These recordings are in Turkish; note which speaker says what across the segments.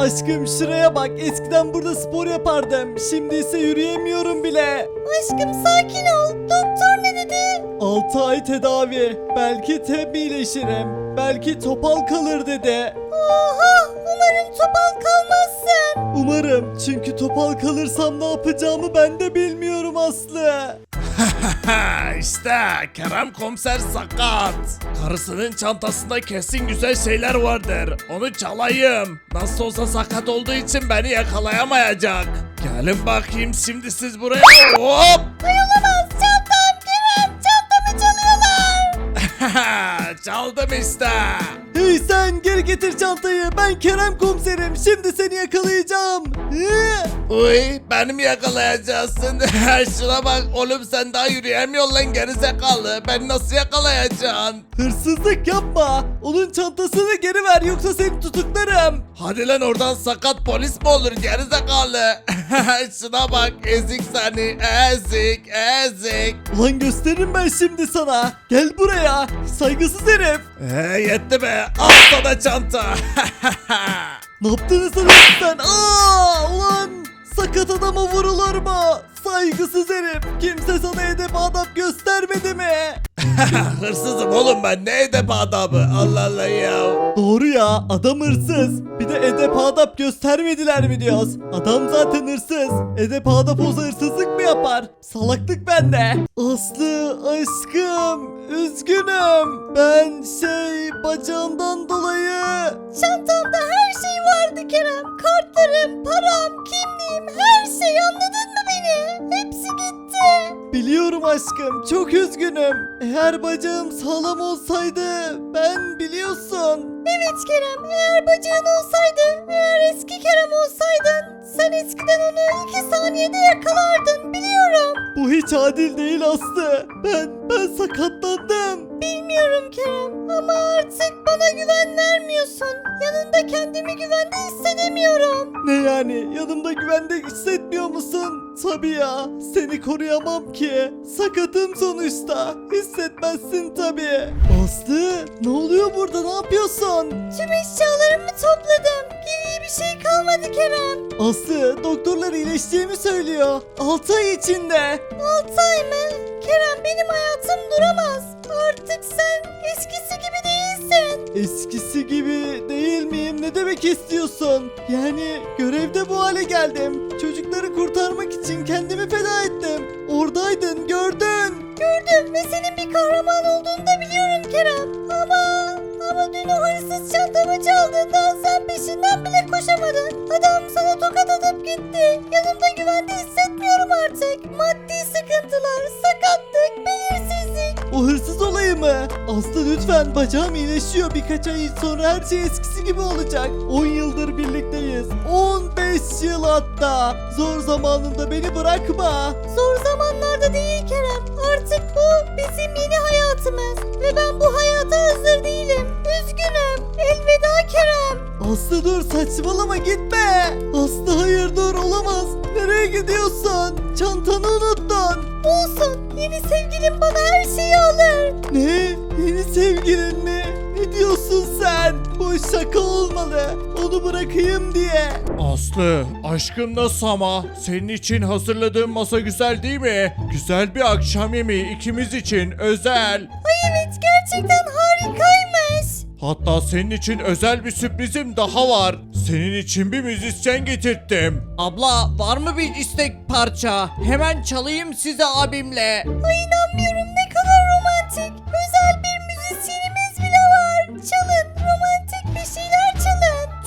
Speaker 1: Aşkım şuraya bak eskiden burada spor yapardım. Şimdi ise yürüyemiyorum bile.
Speaker 2: Aşkım sakin ol. Doktor ne dedi?
Speaker 1: 6 ay tedavi. Belki teb iyileşirim. Belki topal kalır dedi.
Speaker 2: Oha umarım topal kalmazsın.
Speaker 1: Umarım çünkü topal kalırsam ne yapacağımı ben de bilmiyorum Aslı.
Speaker 3: işte Kerem komiser sakat. Karısının çantasında kesin güzel şeyler vardır. Onu çalayım. Nasıl olsa sakat olduğu için beni yakalayamayacak. Gelin bakayım şimdi siz buraya. Hop!
Speaker 2: Ay olamaz çantam Kerem çantamı çalıyorlar.
Speaker 3: Çaldım işte.
Speaker 1: Hey sen geri getir çantayı. Ben Kerem komiserim. Şimdi seni yakalayacağım.
Speaker 3: Uy beni mi yakalayacaksın? Şuna bak oğlum sen daha yürüyemiyorsun lan gerizekalı. Beni nasıl yakalayacaksın?
Speaker 1: Hırsızlık yapma. Onun çantasını geri ver yoksa seni tutuklarım.
Speaker 3: Hadi lan oradan sakat polis mi olur gerizekalı? Şuna bak ezik seni ezik ezik.
Speaker 1: Ulan gösteririm ben şimdi sana. Gel buraya. Saygısız herif.
Speaker 3: Ee, yetti be al sana çanta.
Speaker 1: Ne yaptığını sanıyorsun sen? Aa, ulan sakat adama vurulur mu? Saygısız herif. Kimse sana edep adap göstermedi mi?
Speaker 3: Hırsızım oğlum ben ne edep adamı Allah Allah ya.
Speaker 1: Doğru ya adam hırsız. Bir de edep adap göstermediler mi diyoruz? Adam zaten hırsız. Edep adap olsa hırsızlık mı yapar? Salaklık bende. Aslı aşkım üzgünüm. Ben şey bacağımdan dolayı
Speaker 2: Çantamda her şey vardı Kerem. Kartlarım, param, kimliğim, her şey anladın mı beni? Hepsi gitti.
Speaker 1: Biliyorum aşkım çok üzgünüm. Eğer bacağım sağlam olsaydı ben biliyorsun.
Speaker 2: Evet Kerem, eğer bacağın olsaydı, eğer eski Kerem olsaydın, sen eskiden onu iki saniyede yakalardın, biliyorum.
Speaker 1: Bu hiç adil değil Aslı. Ben ben sakatlandım.
Speaker 2: Bilmiyorum Kerem ama artık bana güven vermiyorsun. Yanında kendimi güvende hissedemiyorum.
Speaker 1: Ne yani yanımda güvende hissetmiyor musun? Tabii ya seni koruyamam ki. Sakatım sonuçta. Hissetmezsin tabii. Aslı ne oluyor burada ne yapıyorsun?
Speaker 2: Tüm eşyalarımı topladım. Geriye bir şey kalmadı Kerem.
Speaker 1: Aslı doktorlar iyileştiğimi söylüyor. 6 ay içinde.
Speaker 2: 6 ay mı? Kerem benim hayatım duramaz. Artık sen eskisi gibi değilsin.
Speaker 1: Eskisi gibi değil miyim? Ne demek istiyorsun? Yani görevde bu hale geldim. Çocukları kurtarmak için kendimi feda. Oradaydın, gördün.
Speaker 2: Gördüm ve senin bir kahraman olduğunu da biliyorum Kerem. Ama ama dün o hırsız çantamı çaldığında sen peşinden bile koşamadın. Adam sana tokat atıp gitti. Yanımda güvende hissetmiyorum artık. Maddi sıkıntılar, sakatlık, belirsizlik.
Speaker 1: O hırsız olayı mı? Aslı lütfen bacağım iyileşiyor. Birkaç ay sonra her şey eskisi gibi olacak. 10 yıldır birlikteyiz. 15 yıl hatta. Zor zamanında beni bırakma.
Speaker 2: Zor zamanlarda değil Kerem. Artık bu bizim yeni hayatımız. Ve ben bu hayata hazır değilim. Üzgünüm. Elveda Kerem.
Speaker 1: Aslı dur saçmalama gitme. Aslı hayır dur olamaz. Nereye gidiyorsun? Çantanı unuttun.
Speaker 2: Olsun. Yeni sevgilim bana her şeyi alır.
Speaker 1: Ne? Yeni sevgilin mi? Ne diyorsun sen? Bu şaka olmalı. Onu bırakayım diye.
Speaker 3: Aslı aşkım nasıl ama? Senin için hazırladığım masa güzel değil mi? Güzel bir akşam yemeği ikimiz için özel.
Speaker 2: Ay evet gerçekten harikaymış.
Speaker 3: Hatta senin için özel bir sürprizim daha var. Senin için bir müzisyen getirttim.
Speaker 4: Abla var mı bir istek parça? Hemen çalayım size abimle.
Speaker 2: Ay inanmıyorum ne kadar romantik. Özel bir müzisyenimiz bile var. Çalın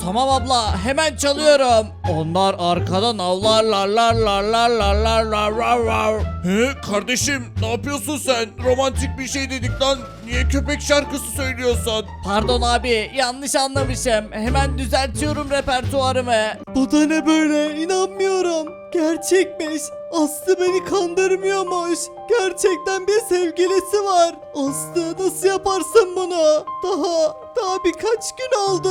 Speaker 4: Tamam abla hemen çalıyorum. Onlar arkadan avlarlar lar lar lar lar lar lar lar lar.
Speaker 3: He kardeşim ne yapıyorsun sen? Romantik bir şey dedik lan. Niye köpek şarkısı söylüyorsun?
Speaker 4: Pardon abi yanlış anlamışım. Hemen düzeltiyorum repertuarımı.
Speaker 1: Bu da ne böyle? İnanmıyorum. Gerçekmiş. Aslı beni kandırmıyormuş. Gerçekten bir sevgilisi var. Aslı nasıl yaparsın bunu? Daha daha birkaç gün oldu.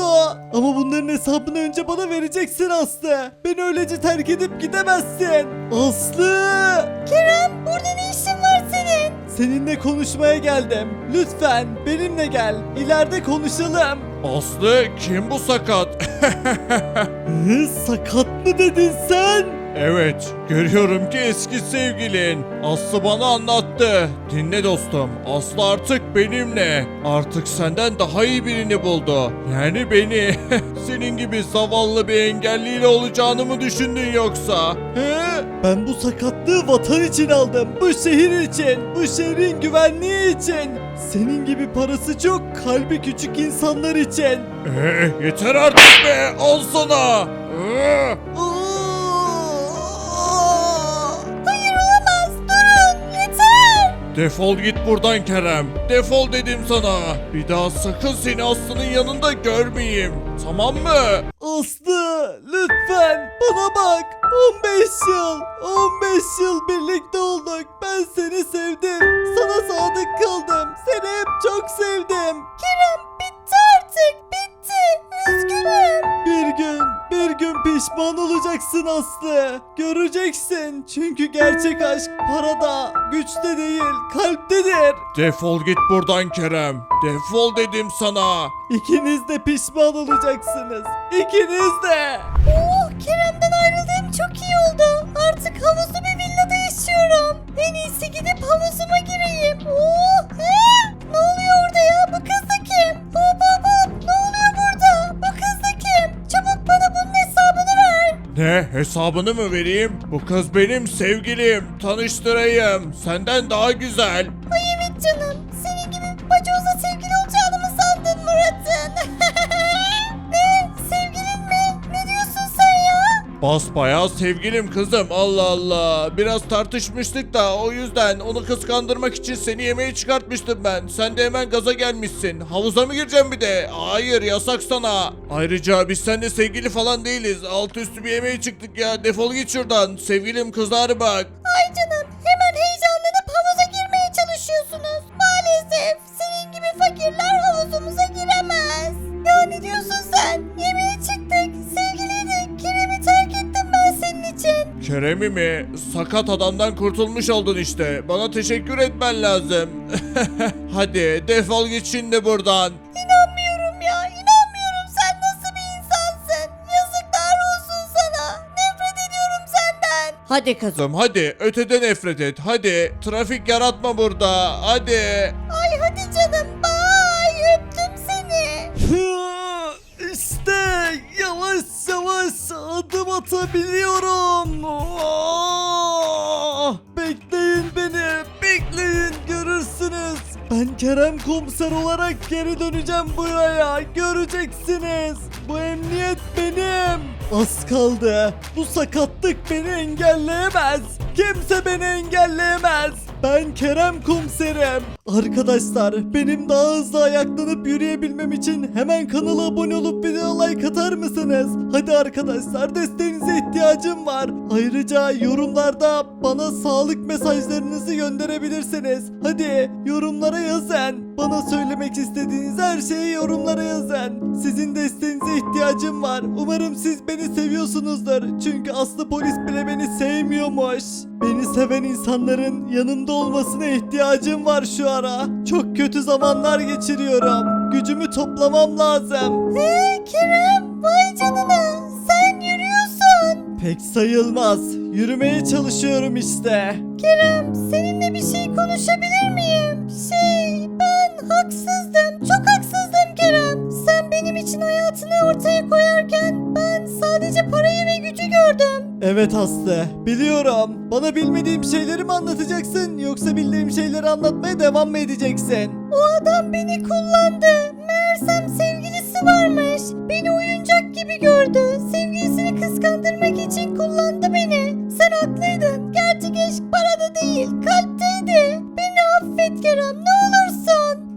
Speaker 1: Ama bunların hesabını önce bana vereceksin Aslı. Beni öylece terk edip gidemezsin. Aslı!
Speaker 2: Kerem burada ne işin var senin?
Speaker 1: Seninle konuşmaya geldim. Lütfen benimle gel. İleride konuşalım.
Speaker 3: Aslı kim bu sakat?
Speaker 1: Hı, sakat mı dedin sen?
Speaker 3: Evet, görüyorum ki eski sevgilin. Aslı bana anlattı. Dinle dostum, Aslı artık benimle. Artık senden daha iyi birini buldu. Yani beni. Senin gibi zavallı bir engelliyle olacağını mı düşündün yoksa? He?
Speaker 1: Ben bu sakatlığı vatan için aldım. Bu şehir için. Bu şehrin güvenliği için. Senin gibi parası çok, kalbi küçük insanlar için.
Speaker 3: Ee, yeter artık be, al sana. Ee. Defol git buradan Kerem. Defol dedim sana. Bir daha sakın seni Aslı'nın yanında görmeyeyim. Tamam mı?
Speaker 1: Aslı lütfen bana bak. 15 yıl, 15 yıl birlikte olduk. Ben seni sevdim. Sana sadık kaldım. Seni hep çok sevdim.
Speaker 2: Kerem bitti artık. Bitti. Üzgünüm.
Speaker 1: Bir gün, bir gün pişman olacaksın Aslı. Göreceksin. Çünkü gerçek aşk parada, güçte değil, kalptedir.
Speaker 3: Defol git buradan Kerem. Defol dedim sana.
Speaker 1: İkiniz de pişman olacaksınız. İkiniz de.
Speaker 2: Oh Kerem'den ayrıldığım çok iyi oldu. Artık havuzlu bir villada yaşıyorum. En iyisi gidip havuzuma gireyim. Oh he? Ne oluyor orada ya? Bu kız Ne hesabını
Speaker 3: mı vereyim? Bu kız benim sevgilim. Tanıştırayım. Senden daha güzel.
Speaker 2: Ay evet canım.
Speaker 3: Basbayağı sevgilim kızım Allah Allah. Biraz tartışmıştık da o yüzden onu kıskandırmak için seni yemeğe çıkartmıştım ben. Sen de hemen gaza gelmişsin. Havuza mı gireceğim bir de? Hayır yasak sana. Ayrıca biz seninle sevgili falan değiliz. Altı üstü bir yemeğe çıktık ya. Defol git şuradan. Sevgilim kızar bak.
Speaker 2: Ay canım hemen heyecanlanıp havuza girmeye çalışıyorsunuz. Maalesef senin gibi fakirler havuzumuza giremez. Ya ne diyorsun sen? Kerem'i
Speaker 3: mi? Sakat adamdan kurtulmuş oldun işte. Bana teşekkür etmen lazım. Hadi defol git şimdi buradan.
Speaker 2: İnanmıyorum ya inanmıyorum sen nasıl bir insansın. Yazıklar olsun sana. Nefret ediyorum senden.
Speaker 4: Hadi kızım.
Speaker 3: Hadi ötede nefret et. Hadi trafik yaratma burada. Hadi.
Speaker 2: Ay
Speaker 1: adım atabiliyorum. Oh! Bekleyin beni, bekleyin görürsünüz. Ben Kerem komiser olarak geri döneceğim buraya. Göreceksiniz. Bu emniyet benim. Az kaldı. Bu sakatlık beni engelleyemez. Kimse beni engelleyemez. Ben Kerem komiserim. Arkadaşlar benim daha hızlı ayaklanıp yürüyebilmem için hemen kanala abone olup video like atar mısınız? Hadi arkadaşlar desteğinize ihtiyacım var. Ayrıca yorumlarda bana sağlık mesajlarınızı gönderebilirsiniz. Hadi yorumlara yazın. Bana söylemek istediğiniz her şeyi yorumlara yazın. Sizin desteğinize ihtiyacım var. Umarım siz beni seviyorsunuzdur. Çünkü Aslı polis bile beni sevmiyormuş. Seven insanların yanımda olmasına ihtiyacım var şu ara. Çok kötü zamanlar geçiriyorum. Gücümü toplamam lazım.
Speaker 2: He Kerem vay canına sen yürüyorsun.
Speaker 1: Pek sayılmaz. Yürümeye çalışıyorum işte.
Speaker 2: Kerem seninle bir şey konuşabilir miyim? Şey ben haksızdım benim için hayatını ortaya koyarken ben sadece parayı ve gücü gördüm.
Speaker 1: Evet Aslı, biliyorum. Bana bilmediğim şeyleri mi anlatacaksın yoksa bildiğim şeyleri anlatmaya devam mı edeceksin?
Speaker 2: O adam beni kullandı. Meğersem sevgilisi varmış. Beni oyuncak gibi gördü. Sevgilisini kıskandırmak için kullandı beni. Sen haklıydın. Gerçek aşk parada değil, kalpteydi. Beni affet Kerem ne.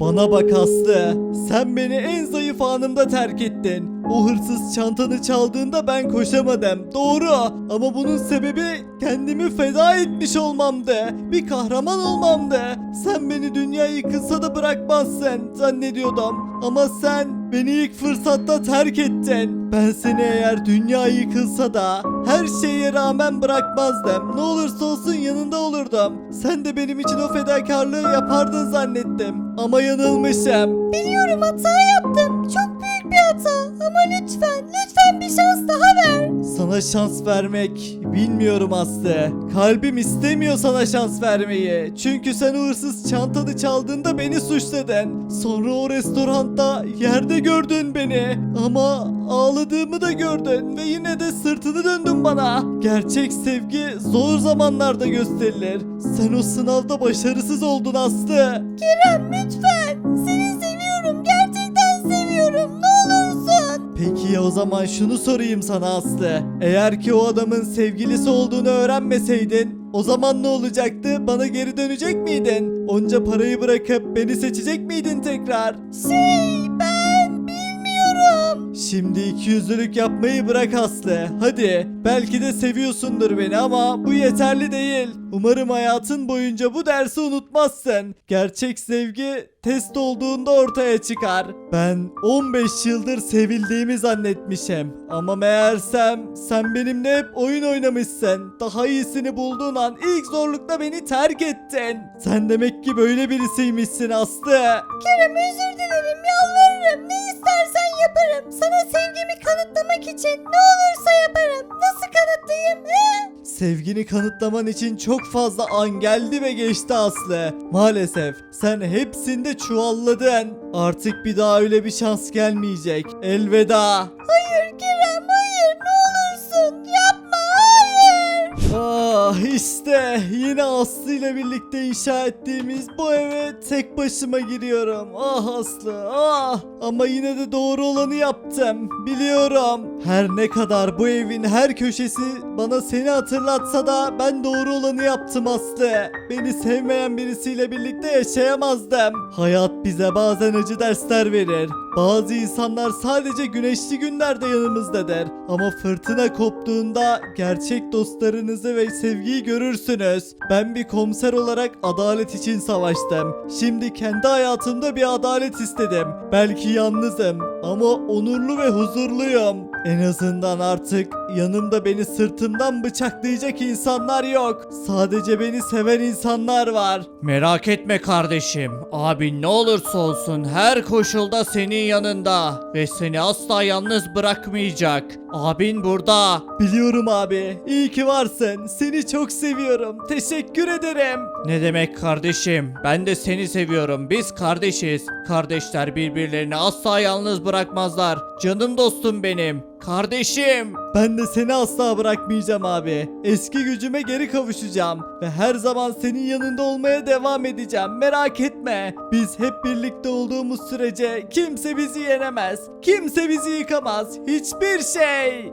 Speaker 1: Bana bak Aslı, sen beni en zayıf anımda terk ettin. O hırsız çantanı çaldığında ben koşamadım. Doğru. Ama bunun sebebi kendimi feda etmiş olmamdı. Bir kahraman olmamdı. Sen beni dünya yıkılsa da bırakmazsın zannediyordum. Ama sen beni ilk fırsatta terk ettin. Ben seni eğer dünya yıkılsa da her şeye rağmen bırakmazdım. Ne olursa olsun yanında olurdum. Sen de benim için o fedakarlığı yapardın zannettim. Ama yanılmışım.
Speaker 2: Biliyorum hata yaptım. Çok büyük bir hata. Ama lütfen, lütfen bir şans daha ver.
Speaker 1: Sana şans vermek bilmiyorum Aslı. Kalbim istemiyor sana şans vermeyi. Çünkü sen o hırsız çantanı çaldığında beni suçladın. Sonra o restoranda yerde gördün beni. Ama ağladığımı da gördün ve yine de sırtını döndün bana. Gerçek sevgi zor zamanlarda gösterilir. Sen o sınavda başarısız oldun Aslı.
Speaker 2: Kerem lütfen. Seni seviyorum. Gerçekten seviyorum. Ne.
Speaker 1: Peki ya o zaman şunu sorayım sana Aslı. Eğer ki o adamın sevgilisi olduğunu öğrenmeseydin o zaman ne olacaktı? Bana geri dönecek miydin? Onca parayı bırakıp beni seçecek miydin tekrar?
Speaker 2: Şey ben bilmiyorum.
Speaker 1: Şimdi ikiyüzlülük yapmayı bırak Aslı. Hadi. Belki de seviyorsundur beni ama bu yeterli değil. Umarım hayatın boyunca bu dersi unutmazsın. Gerçek sevgi test olduğunda ortaya çıkar. Ben 15 yıldır sevildiğimi zannetmişim. Ama meğersem sen benimle hep oyun oynamışsın. Daha iyisini bulduğun an ilk zorlukta beni terk ettin. Sen demek ki böyle birisiymişsin Aslı.
Speaker 2: Kerem özür dilerim. Yalvarırım. Ne istersen yaparım. Sana sevgimi kanıtlamak için ne olursa yaparım. Nasıl kanıtlayayım? He?
Speaker 1: Sevgini kanıtlaman için çok fazla an geldi ve geçti Aslı. Maalesef sen hepsinde çuvalladın. Artık bir daha öyle bir şans gelmeyecek. Elveda.
Speaker 2: Hayır
Speaker 1: Ah işte yine Aslı ile birlikte inşa ettiğimiz bu eve tek başıma giriyorum. Ah Aslı ah ama yine de doğru olanı yaptım. Biliyorum. Her ne kadar bu evin her köşesi bana seni hatırlatsa da ben doğru olanı yaptım Aslı. Beni sevmeyen birisiyle birlikte yaşayamazdım. Hayat bize bazen acı dersler verir. Bazı insanlar sadece güneşli günlerde yanımızdadır. Ama fırtına koptuğunda gerçek dostlarınızı ve sevgiyi görürsünüz. Ben bir komiser olarak adalet için savaştım. Şimdi kendi hayatımda bir adalet istedim. Belki yalnızım ama onurlu ve huzurluyum. En azından artık yanımda beni sırtımdan bıçaklayacak insanlar yok. Sadece beni seven insanlar var.
Speaker 4: Merak etme kardeşim. Abi ne olursa olsun her koşulda senin yanında ve seni asla yalnız bırakmayacak. Abin burada.
Speaker 1: Biliyorum abi. İyi ki varsın. Seni çok seviyorum. Teşekkür ederim.
Speaker 4: Ne demek kardeşim? Ben de seni seviyorum. Biz kardeşiz. Kardeşler birbirlerini asla yalnız bırakmazlar. Canım dostum benim. Kardeşim.
Speaker 1: Ben de seni asla bırakmayacağım abi. Eski gücüme geri kavuşacağım ve her zaman senin yanında olmaya devam edeceğim. Merak etme. Biz hep birlikte olduğumuz sürece kimse bizi yenemez. Kimse bizi yıkamaz. Hiçbir şey.